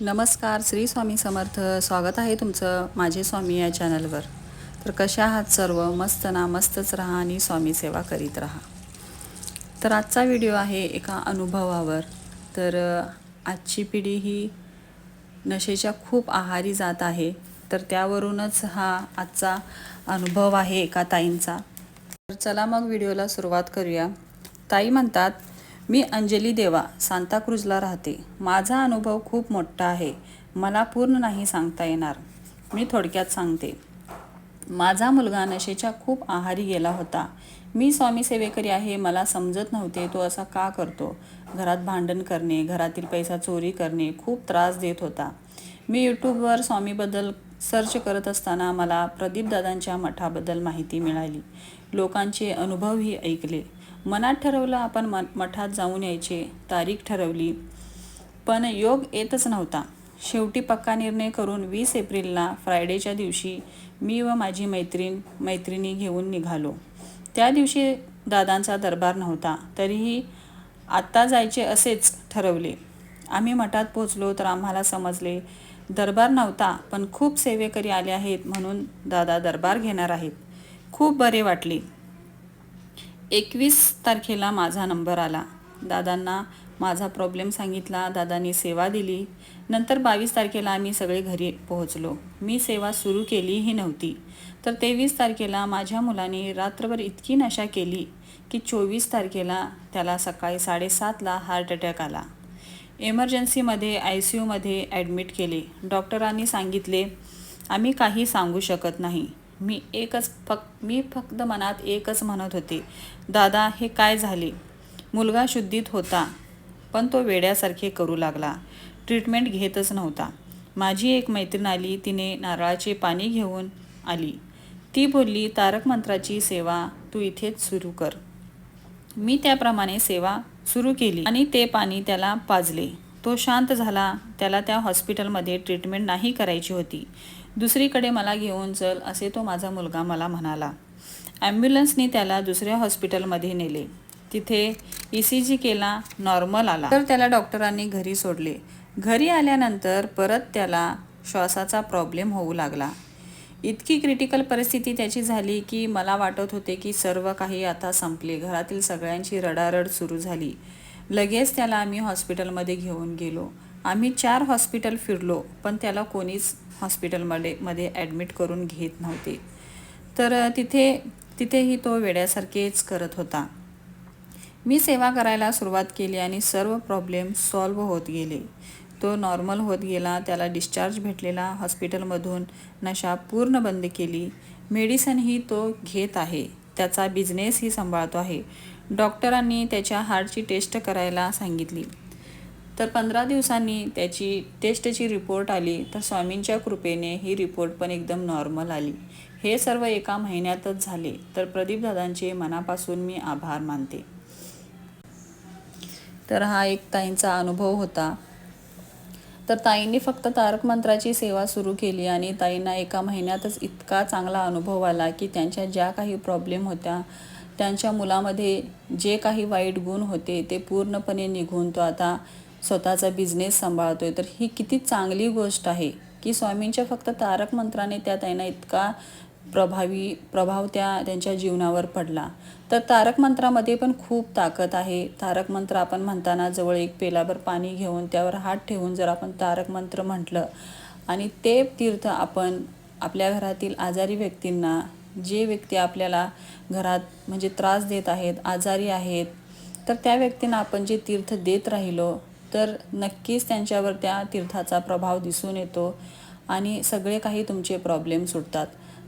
नमस्कार श्री स्वामी समर्थ. स्वागत आहे तुमचं माझे स्वामी या चॅनलवर. तर कशा आहात सर्व? मस्त ना मस्तच राहा आणि स्वामी सेवा करीत राहा. तर आजचा व्हिडिओ आहे एका अनुभवावर. तर आजची पिढी ही नशेच्या खूप आहारी जात आहे. तर त्यावरूनच हा आजचा अनुभव आहे एका ताईंचा. तर चला मग व्हिडिओला सुरुवात करूया. ताई म्हणतात मी अंजली देवा सांताक्रूजला राहते. माझा अनुभव खूप मोठा आहे. मला पूर्ण नाही सांगता येणार. मी थोडक्यात सांगते. माझा मुलगा नशेच्या खूप आहारी गेला होता. मी स्वामी सेवेकरी आहे मला समजत नव्हते तो असा का करतो? घरात भांडण करणे घरातील पैसा चोरी करणे खूप त्रास देत होता. मी यूट्यूबवर स्वामीबद्दल सर्च करत असताना मला प्रदीपदादांच्या मठाबद्दल माहिती मिळाली. लोकांचे अनुभवही ऐकले. मनात ठरवलं आपण मठात जाऊन यायचे तारीख ठरवली. पण योग येतच नव्हता. शेवटी पक्का निर्णय करून वीस एप्रिलला फ्रायडेच्या दिवशी मी व माझी मैत्रीण मैत्रिणी घेऊन निघालो. त्या दिवशी दादांचा दरबार नव्हता. तरीही आत्ता जायचे असेच ठरवले. आम्ही मठात पोचलो तर आम्हाला समजले दरबार नव्हता पण खूप सेवेकरी आले आहेत म्हणून दादा दरबार घेणार आहेत. खूप बरे वाटले. एकवीस तारखेला माझा नंबर आला. दादांना माझा प्रॉब्लेम सांगितला दादांनी सेवा दिली. नंतर बावीस तारखेला आम्ही सगळे घरी पोहोचलो. मी सेवा सुरू केलीही नव्हती. तर तेवीस तारखेला माझ्या मुलाने रात्रभर इतकी नशा केली की चोवीस तारखेला त्याला सकाळी साडेसातला हार्ट अटॅक आला. एमर्जन्सीमध्ये आय सी यूमध्ये ॲडमिट केले. डॉक्टरांनी सांगितले आम्ही काही सांगू शकत नाही. मी एकच फक्त मी फक्त मनात एकच म्हणत होते दादा हे काय झाले? मुलगा शुद्धीत होता पण तो वेड्यासारखे करू लागला. ट्रीटमेंट घेतच नव्हता. माझी एक मैत्रीण आली तिने नारळाचे पाणी घेऊन आली. ती बोलली तारक मंत्राची सेवा तू इथेच सुरू कर. मी त्याप्रमाणे सेवा सुरू केली आणि ते पाणी त्याला पाजले. तो शांत झाला. त्याला त्या हॉस्पिटलमध्ये ट्रीटमेंट नाही करायची होती. दुसरीकडे मला घेऊन चल असे तो माझा मुलगा मला म्हणाला. ॲम्ब्युलन्सने त्याला दुसऱ्या हॉस्पिटलमध्ये नेले. तिथे ई सी जी केला नॉर्मल आला. तर त्याला डॉक्टरांनी घरी सोडले. घरी आल्यानंतर परत त्याला श्वासाचा प्रॉब्लेम होऊ लागला. इतकी क्रिटिकल परिस्थिती त्याची झाली की मला वाटत होते की सर्व काही आता संपले. घरातील सगळ्यांची रडारड सुरू झाली. लगेच त्याला आम्ही हॉस्पिटलमध्ये घेऊन गेलो. आम्ही चार हॉस्पिटल फिरलो पण त्याला कोणीच हॉस्पिटलमध्ये मध्ये ॲडमिट करून घेत नव्हते. तर तिथे तिथेही तो वेड्यासारखेच करत होता. मी सेवा करायला सुरुवात केली आणि सर्व प्रॉब्लेम सॉल्व होत गेले. तो नॉर्मल होत गेला त्याला डिस्चार्ज भेटलेला हॉस्पिटलमधून नशा पूर्ण बंद केली. मेडिसिनही तो घेत आहे त्याचा बिझनेसही सांभाळतो आहे. डॉक्टरांनी त्याच्या हार्टची टेस्ट करायला सांगितली. तर पंधरा दिवसांनी त्याची टेस्टची रिपोर्ट आली तर स्वामींच्या कृपेने ही रिपोर्ट पण एकदम नॉर्मल आली. हे सर्व एका महिन्यातच झाले तर प्रदीपदादांचे मनापासून मी आभार मानते. तर हा एक ताईंचा अनुभव होता. तर ताईंनी फक्त तारक मंत्राची सेवा सुरू केली आणि ताईंना एका महिन्यातच इतका चांगला अनुभव आला की त्यांच्या ज्या काही प्रॉब्लेम होत्या त्यांच्या मुलामध्ये जे काही वाईट गुण होते ते पूर्णपणे निघून तो आता स्वतःचा बिझनेस सांभाळतोय. तर ही किती चांगली गोष्ट आहे की स्वामींच्या फक्त तारक मंत्राने त्या त्यांना इतका प्रभावी प्रभाव त्या त्यांच्या जीवनावर पडला. तर तारक मंत्रामध्ये पण खूप ताकद आहे. तारक मंत्र आपण म्हणताना जवळ एक पेलाभर पाणी घेऊन त्यावर हात ठेवून जर आपण तारक मंत्र म्हटलं आणि ते तीर्थ आपण आपल्या घरातील आजारी व्यक्तींना जे व्यक्ती आपल्याला घरात म्हणजे त्रास देत आहेत आजारी आहेत तर त्या व्यक्तींना आपण जे तीर्थ देत राहिलो तर नक्कीच त्यांच्यावर त्या तीर्थाचा प्रभाव दिसून येतो आणि सगळे काही तुमचे प्रॉब्लेम सुटतात.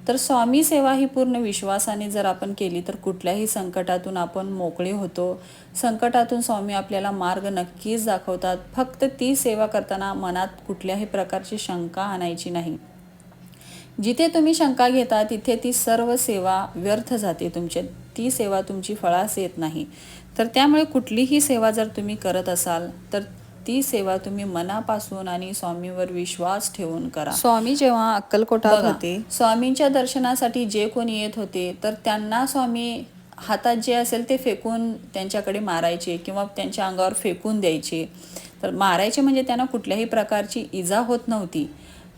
तर स्वामी सेवा ही पूर्ण विश्वासाने जर आपण केली तर कुठल्याही संकटातून आपण मोकळे होतो. संकटातून स्वामी आपल्याला मार्ग नक्कीच दाखवतात. फक्त ती सेवा करताना मनात कुठल्याही प्रकारची शंका आणायची नाही. जिथे तुम्ही शंका घेता तिथे ती सर्व सेवा व्यर्थ जाते. तुमच्या ती सेवा तुमची फळास येत नाही. तर त्यामुळे कुठलीही सेवा जर तुम्ही करत असाल तर ती सेवा तुम्ही मनापासून आणि स्वामीवर विश्वास ठेवून करा. स्वामी जेव्हा अक्कलकोटात होते स्वामींच्या दर्शनासाठी जे कोणी येत होते तर त्यांना स्वामी हातात जे असेल ते फेकून त्यांच्याकडे मारायचे किंवा त्यांच्या अंगावर फेकून द्यायचे. तर मारायचे म्हणजे त्यांना कुठल्याही प्रकारची इजा होत नव्हती.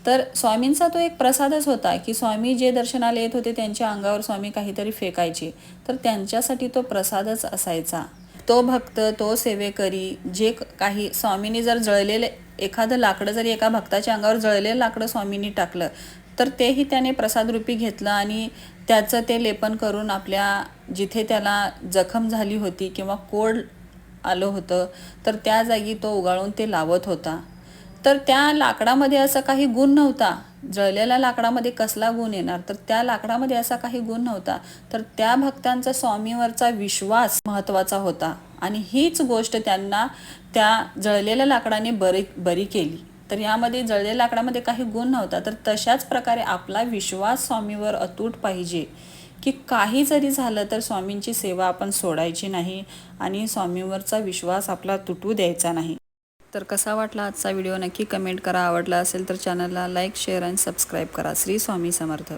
तर स्वामींचा तो एक प्रसादच होता की स्वामी जे दर्शनाला येत होते त्यांच्या अंगावर स्वामी काहीतरी फेकायचे. तर त्यांच्यासाठी तो प्रसादच असायचा. तो भक्त तो सेवेकरी जे काही स्वामींनी जर जळलेले एखादं लाकडं जरी एका भक्ताच्या अंगावर जळलेलं लाकडं स्वामींनी टाकलं तर तेही त्याने प्रसादरूपी घेतलं आणि त्याचं ते लेपन करून आपल्या जिथे त्याला जखम झाली होती किंवा कोड आलं होतं तर त्या जागी तो उगाळून ते लावत होता. तर त्या लाकडामध्ये असा काही गुण नव्हता. जळलेल्या लाकडामध्ये कसला गुण येणार? तर त्या लाकडामध्ये असा काही गुण नव्हता. तर त्या भक्तांचा स्वामीवरचा विश्वास महत्त्वाचा होता. आणि हीच गोष्ट त्यांना त्या जळलेल्या लाकडाने बरी बरी केली. तर यामध्ये जळलेल्या लाकडामध्ये काही गुण नव्हता. तर तशाच प्रकारे आपला विश्वास स्वामीवर अतूट पाहिजे. की काही जरी झालं तर स्वामींची सेवा आपण सोडायची नाही आणि स्वामीवरचा विश्वास आपला तुटू द्यायचा नाही. तर कसा वाटला आजचा व्हिडिओ? नक्की कमेंट करा. आवडला असेल तर चॅनलला लाईक शेअर आणि सबस्क्राईब करा. श्री स्वामी समर्थ.